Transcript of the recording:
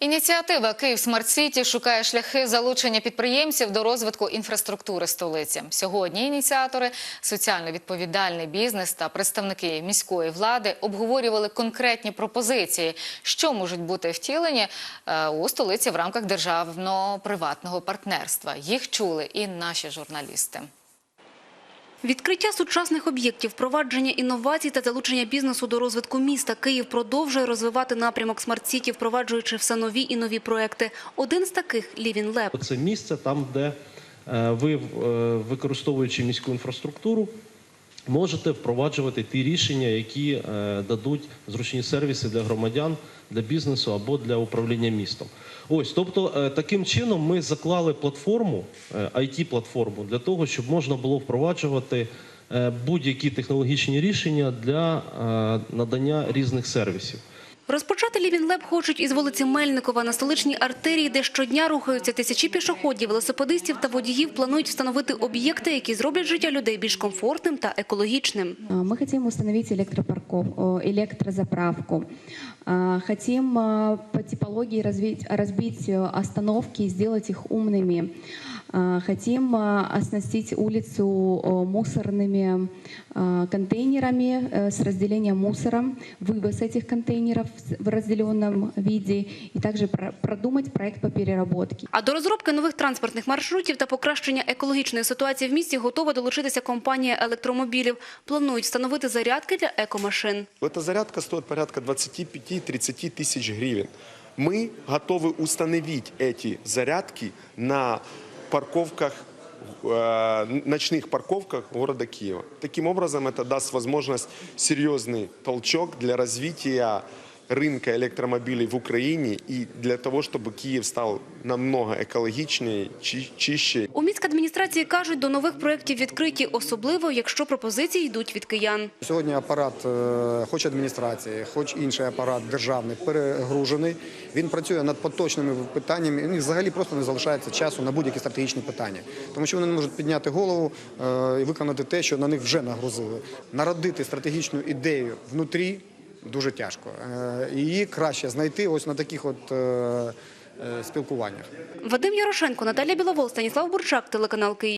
Ініціатива Київ Смарт Сіті шукає шляхи залучення підприємців до розвитку інфраструктури столиці. Сьогодні ініціатори, соціально відповідальний бізнес та представники міської влади обговорювали конкретні пропозиції, що можуть бути втілені е, у столиці в рамках державно-приватного партнерства. Їх чули і наші журналісти. Відкриття сучасних об'єктів, впровадження інновацій та залучення бізнесу до розвитку міста. Київ продовжує розвивати напрямок смарт-сіті, впроваджуючи все нові і нові проекти. Один з таких – Living Lab. Це місце там, де е, ви, е, використовуючи міську інфраструктуру, можете впроваджувати ті рішення, які е, дадуть зручні сервіси для громадян, для бізнесу або для управління містом. Ось, тобто, е, таким чином ми заклали платформу, it платформу для того, щоб можна було впроваджувати е, будь-які технологічні рішення для е, надання різних сервісів. Розпочати Living Lab хочуть із вулиці Мельникова на столичній артерії, де щодня рухаються тисячі пішоходів, велосипедистів та водіїв. Планують встановити об'єкти, які зроблять життя людей більш комфортним та екологічним. А, Мы хотим установить электропарков, о, электрозаправку. А, Хотим а, по типологии развить, разбить э, остановки и сделать их умными. А, Хотим а, оснастить улицу о, мусорными а, контейнерами э, с разделением мусора, вывоз этих контейнеров в разделенном виде и также про- продумать проект по переработке. А до розробки нових транспортних маршрутів та покращення екологічної ситуації в місті готова долучитися компанія електромобілів. Планують встановити зарядки для екомашин. Эта зарядка стоит порядка 25-30 тысяч гривен. Мы готовы установить эти зарядки на парковках, э, ночных парковках города Киева. Таким образом, это даст возможность серьезный толчок для развития рынка электромобилей в Украине и для того, чтобы Киев стал намного экологичнее, чи- чище У міськадміністрації кажуть, до нових проєктів відкриті, особливо, якщо пропозиції йдуть від киян. Сьогодні апарат, е, хоч адміністрації, хоч інший апарат державний, перегружений. Він працює над поточними питаннями. і У них взагалі просто не залишається часу на будь-які стратегічні питання, тому що вони не можуть підняти голову е, і виконати те, що на них вже нагрузили. Народити стратегічну ідею внутрі дуже тяжко. Е, Її краще знайти ось на таких от е, е, спілкуваннях. Вадим Ярошенко, Наталія Біловол, Станіслав Бурчак, телеканал Київ.